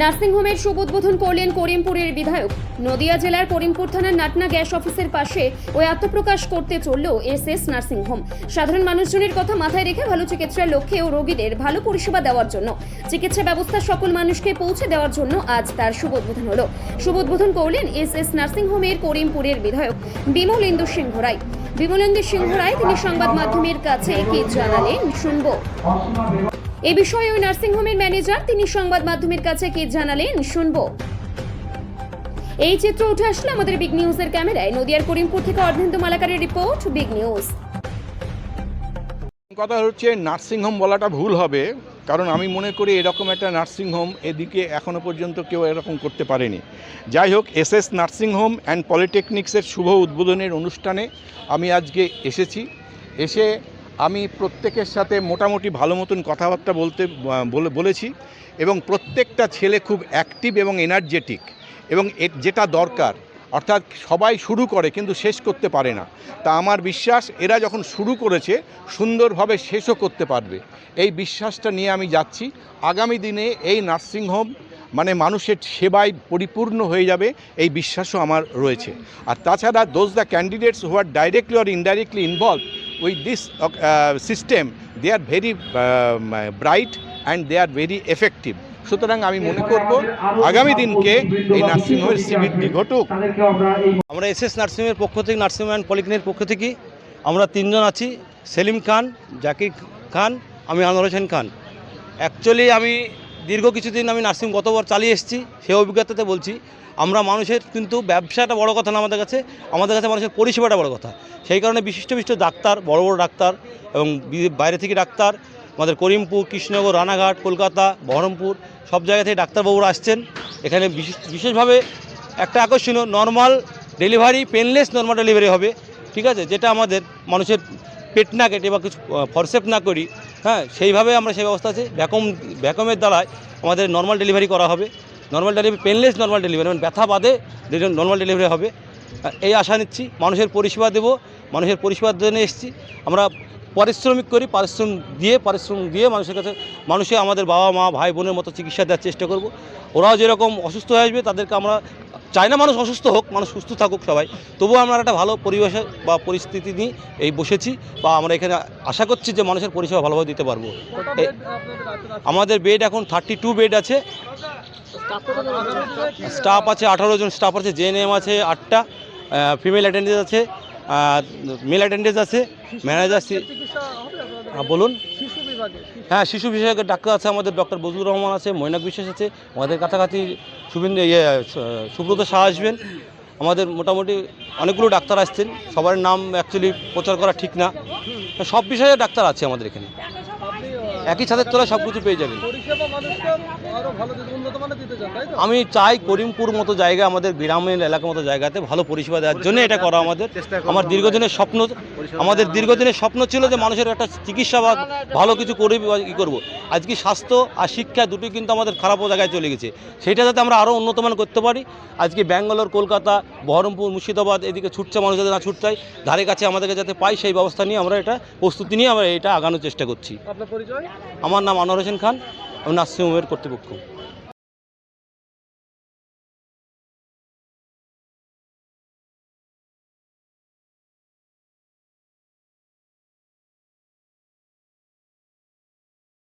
নার্সিংহোমের শুভ উদ্বোধন করলেন করিমপুরের বিধায়ক। নদিয়া জেলার করিমপুর থানার নাটনা গ্যাস অফিসের পাশে ওই আত্মপ্রকাশ করতে চলল এস এস নার্সিংহোম। সাধারণ মানুষজনের কথা মাথায় রেখে ভালো চিকিৎসার লক্ষ্যে ও রোগীদের ভালো পরিষেবা দেওয়ার জন্য, চিকিৎসা ব্যবস্থা সকল মানুষকে পৌঁছে দেওয়ার জন্য আজ তার শুভ উদ্বোধন হলো। শুভ উদ্বোধন করলেন এস এস নার্সিংহোমের করিমপুরের বিধায়ক বিমল ইন্দু সিংহ রায় বিমলেন্দু সিংহ রায় তিনি সংবাদ মাধ্যমের কাছে কি জানালেন, শুনব। এ বিষয়ে ওই নার্সিংহোমের ম্যানেজার তিনি সংবাদ মাধ্যমের কাছে কি জানালেন, শুনব। এই চিত্র উঠে আসলো আমাদের বিগ নিউজের ক্যামেরায়। নদিয়ার করিমপুর থেকে অর্ধেন্দু মালাকারের রিপোর্ট, বিগ নিউজ। কথা হচ্ছে নার্সিংহোম বলাটা ভুল হবে, কারণ আমি মনে করি এরকম একটা নার্সিংহোম এদিকে এখনও পর্যন্ত কেউ এরকম করতে পারেনি। যাই হোক, S S nursing home and পলিটেকনিক্সের শুভ উদ্বোধনের অনুষ্ঠানে আমি আজকে এসেছি। এসে আমি প্রত্যেকের সাথে মোটামুটি ভালো মতন কথাবার্তা বলতে বলে, বলেছি এবং প্রত্যেকটা ছেলে খুব অ্যাক্টিভ এবং এনার্জেটিক এবং যেটা দরকার, অর্থাৎ সবাই শুরু করে কিন্তু শেষ করতে পারে না। তা আমার বিশ্বাস, এরা যখন শুরু করেছে, সুন্দরভাবে শেষও করতে পারবে। এই বিশ্বাসটা নিয়ে আমি যাচ্ছি। আগামী দিনে এই নার্সিংহোম মানে মানুষের সেবায় পরিপূর্ণ হয়ে যাবে, এই বিশ্বাসও আমার রয়েছে। আর তাছাড়া those the candidates who are directly or indirectly involve with this system they are very bright and they are very effective সুতরাং আমি মনে করব আগামী দিনকে এই নার্সিংহোমের শ্রীবৃদ্ধি ঘটুক? আমরা এস এস নার্সিংয়ের পক্ষ থেকে নার্সিং অ্যান্ড পলিক্লিনিকের পক্ষ থেকে আমরা তিনজন আছি সেলিম খান জাকির খান আমি আনোয়ার হোসেন খান। অ্যাকচুয়ালি আমি দীর্ঘ কিছুদিন আমি নার্সিং গতবার চালিয়ে এসেছি সে অভিজ্ঞতাতে বলছি, আমরা মানুষের কিন্তু ব্যবসাটা বড় কথা না আমাদের কাছে আমাদের কাছে মানুষের পরিষেবাটা বড় কথা। সেই কারণে বিশিষ্ট বিশিষ্ট ডাক্তার, বড় বড় ডাক্তার এবং বাইরে থেকে ডাক্তার, আমাদের করিমপুর, কৃষ্ণনগর, রানাঘাট, কলকাতা, বহরমপুর, সব জায়গা থেকে ডাক্তারবাবুরা আসছেন। এখানে বিশেষ, বিশেষভাবে একটা আকর্ষণীয় normal delivery painless normal delivery হবে, ঠিক আছে? যেটা আমাদের মানুষের পেট না কেটে বা কিছু ফরসেপ না করি হ্যাঁ সেইভাবে আমরা সেই ব্যবস্থা আছে। ভ্যাকুম, ভ্যাকুমের দ্বারায় আমাদের নর্মাল ডেলিভারি করা হবে। Normal delivery painless normal delivery মানে ব্যথা বাদে নর্মাল ডেলিভারি হবে। এই আশা নিচ্ছি, মানুষের পরিষেবা দেব, মানুষের পরিষেবার জন্য এসেছি। আমরা পারিশ্রমিক করি, পারিশ্রম দিয়ে পারিশ্রম দিয়ে মানুষের কাছে, মানুষে আমাদের বাবা মা ভাই বোনের মতো চিকিৎসা দেওয়ার চেষ্টা করব। ওরাও যেরকম অসুস্থ হয়ে আসবে, তাদেরকে আমরা চাই না মানুষ অসুস্থ হোক মানুষ সুস্থ থাকুক সবাই। তবুও আমরা একটা ভালো পরিবেশে বা পরিস্থিতি নিয়ে এই বসেছি বা আমরা এখানে আশা করছি যে মানুষের পরিষেবা ভালোভাবে দিতে পারব। আমাদের বেড এখন থার্টি টু বেড আছে। স্টাফ আছে আঠারো জন স্টাফ আছে জেএনএম আছে আটটা ফিমেল অ্যাটেন্ডেন্স আছে মেল অ্যাটেন্ডেন্স আছে ম্যানেজার বলুন। হ্যাঁ শিশু বিশেষজ্ঞের ডাক্তার আছে আমাদের, ডক্টর বজলুর রহমান আছে, মৈনাক বিশ্বাস আছে, আমাদের কাছাকাছি শুভেন্দু ইয়ে সুব্রত শাহ আসবেন। আমাদের মোটামুটি অনেকগুলো ডাক্তার আসছেন, সবার নাম অ্যাকচুয়ালি প্রচার করা ঠিক না। সব বিষয়ে ডাক্তার আছে আমাদের এখানে। একই ছাদের তলায় সব কিছু পেয়ে যাবেন। তো? আমি চাই করিমপুর মতো জায়গা আমাদের গ্রামের এলাকার মতো জায়গাতে ভালো পরিষেবা দেওয়ার জন্য এটা করা আমাদের। আমার দীর্ঘদিনের স্বপ্ন আমাদের দীর্ঘদিনের স্বপ্ন ছিল যে মানুষের একটা চিকিৎসা বা ভালো কিছু করে ই করব। আজকে স্বাস্থ্য আর শিক্ষা দুটোই কিন্তু আমাদের খারাপ জায়গায় চলে গেছে। সেটা যাতে আমরা আরও উন্নতমান করতে পারি। আজকে ব্যাঙ্গালোর কলকাতা বহরমপুর মুর্শিদাবাদ এদিকে ছুটছে মানুষ যাতে না ছুটতাই ধারে কাছে আমাদেরকে যাতে পাই সেই ব্যবস্থা নিয়ে আমরা এটা প্রস্তুতি নিয়ে আমরা এটা আগানোর চেষ্টা করছি। আপনার পরিচয়? আমার নাম আনোয়ার হোসেন খান আমি নার্সিংহোমের কর্তৃপক্ষ।